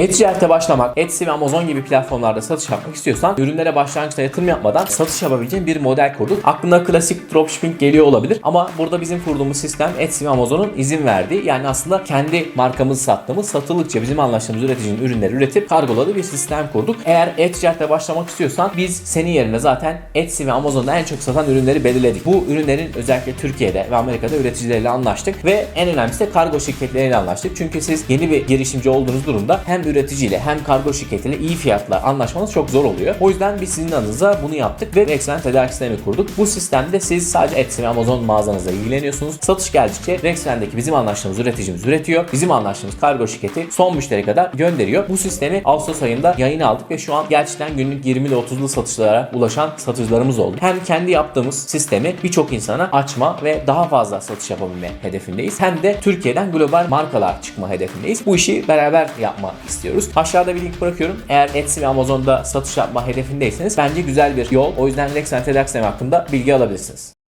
E-ticarete başlamak, Etsy ve Amazon gibi platformlarda satış yapmak istiyorsan ürünlere başlangıçta yatırım yapmadan satış yapabileceğin bir model kurduk. Aklına klasik dropshipping geliyor olabilir ama burada bizim kurduğumuz sistem Etsy ve Amazon'un izin verdiği yani aslında kendi markamızı sattığımız satılıkça bizim anlaştığımız üreticinin ürünleri üretip kargoladığı bir sistem kurduk. Eğer e-ticarete başlamak istiyorsan biz senin yerine zaten Etsy ve Amazon'da en çok satan ürünleri belirledik. Bu ürünlerin özellikle Türkiye'de ve Amerika'da üreticileriyle anlaştık ve en önemlisi de kargo şirketleriyle anlaştık. Çünkü siz yeni bir girişimci olduğunuz durumda hem üreticiyle hem kargo şirketiyle iyi fiyatla anlaşmanız çok zor oluyor. O yüzden biz sizin adınıza bunu yaptık ve Rexven tedarik sistemi kurduk. Bu sistemde siz sadece Etsy ve Amazon mağazanızla ilgileniyorsunuz. Satış geldikçe Rexven'deki bizim anlaştığımız üreticimiz üretiyor. Bizim anlaştığımız kargo şirketi son müşteri kadar gönderiyor. Bu sistemi Ağustos ayında yayına aldık ve şu an gerçekten günlük 20'li 30'lu satışlara ulaşan satıcılarımız oldu. Hem kendi yaptığımız sistemi birçok insana açma ve daha fazla satış yapabilme hedefindeyiz. Hem de Türkiye'den global markalar çıkma hedefindeyiz. Bu işi beraber yapmak istiyoruz. Aşağıda bir link bırakıyorum. Eğer Etsy ve Amazon'da satış yapma hedefindeyseniz bence güzel bir yol. O yüzden Lexan Tedarik Sistemi hakkında bilgi alabilirsiniz.